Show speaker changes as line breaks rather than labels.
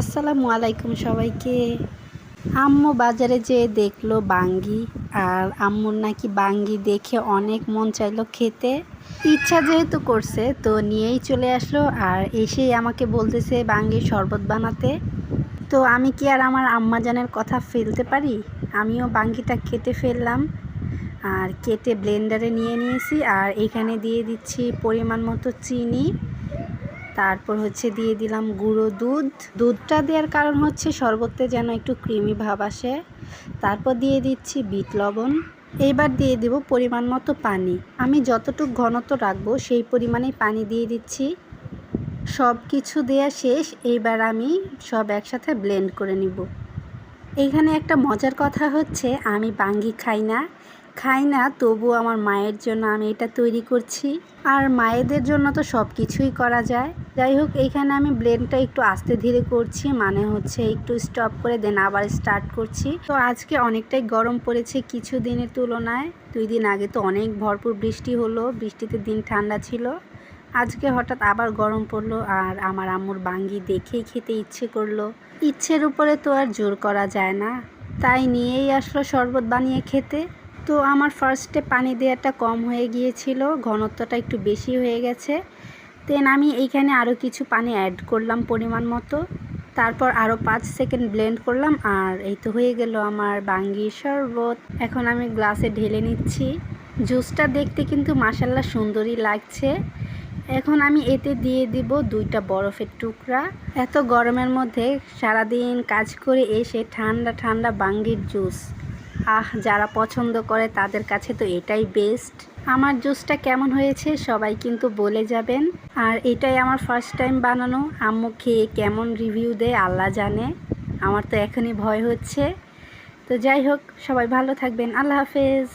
আসসালামু আলাইকুম সবাইকে। আম্মু বাজারে যেয়ে দেখল বাঙ্গি, আর আম্মুর নাকি বাঙ্গি দেখে অনেক মন চাইলো খেতে। ইচ্ছা যেহেতু করছে, তো নিয়েই চলে আসলো, আর এসেই আমাকে বলতেছে বাঙ্গির শরবত বানাতে। তো আমি কি আর আমার আম্মাজানের কথা ফেলতে পারি? আমিও বাঙ্গিটা কেটে ফেললাম, আর কেটে ব্লেন্ডারে নিয়ে নিয়েছি, আর এখানে দিয়ে দিচ্ছি পরিমাণ মতো চিনি। তারপর হচ্ছে দিয়ে দিলাম গুঁড়ো দুধ। দুধটা দেওয়ার কারণ হচ্ছে শরবতে যেন একটু ক্রিমি ভাব আসে। তারপর দিয়ে দিচ্ছি বিট লবণ। এইবার দিয়ে দেব পরিমাণ মতো পানি। আমি যতটুকু ঘনত্ব রাখব সেই পরিমাণেই পানি দিয়ে দিচ্ছি। সব কিছু দেয়া শেষ, এইবার আমি সব একসাথে ব্লেন্ড করে নিব। এখানে একটা মজার কথা হচ্ছে, আমি বাঙ্গি খাই না। খাই না তবু আমার মায়ের জন্য আমি এটা তৈরি করছি। আর মায়েদের জন্য তো সব কিছুই করা যায়। যাই হোক, এইখানে আমি ব্লেন্ডটা একটু আস্তে ধীরে করছি মানে হচ্ছে একটু স্টপ করে দেন আবার স্টার্ট করছি। তো আজকে অনেকটাই গরম পড়েছে কিছু দিনের তুলনায়। দুই দিন আগে তো অনেক ভরপুর বৃষ্টি হলো, বৃষ্টিতে দিন ঠান্ডা ছিল। আজকে হঠাৎ আবার গরম পড়ল আর আমার আম্মুর বাঙ্গি দেখেই খেতে ইচ্ছে করল। ইচ্ছের উপরে তো আর জোর করা যায় না। তাই নিয়েই আসলো শরবত বানিয়ে খেতে। তো আমার ফার্স্টে পানি দেওয়াটা কম হয়ে গিয়েছিল, ঘনত্বটা একটু বেশি হয়ে গেছে। দেন আমি এইখানে আরও কিছু পানি অ্যাড করলাম পরিমাণ মতো। তারপর আরও পাঁচ সেকেন্ড ব্লেন্ড করলাম আর এই তো হয়ে গেল আমার বাঙ্গি শরবত। এখন আমি গ্লাসে ঢেলে নিচ্ছি। জুসটা দেখতে কিন্তু মাসাল্লা সুন্দরই লাগছে। এখন আমি এতে দিয়ে দিব দুইটা বরফের টুকরা। এত গরমের মধ্যে সারাদিন কাজ করে এসে ঠান্ডা ঠান্ডা বাঙ্গির জুস আহ, যারা পছন্দ করে তাদের কাছে তো এটাই বেস্ট আমার জুসটা কেমন হয়েছে সবাই কিন্তু বলে যাবেন। আর এটাই আমার ফার্স্ট টাইম বানানো। আম্মু খেয়ে কেমন রিভিউ দেয় আল্লাহ জানে। আমার তো এখনই ভয় হচ্ছে। তো যাই হোক, সবাই ভালো থাকবেন। আল্লাহ হাফেজ।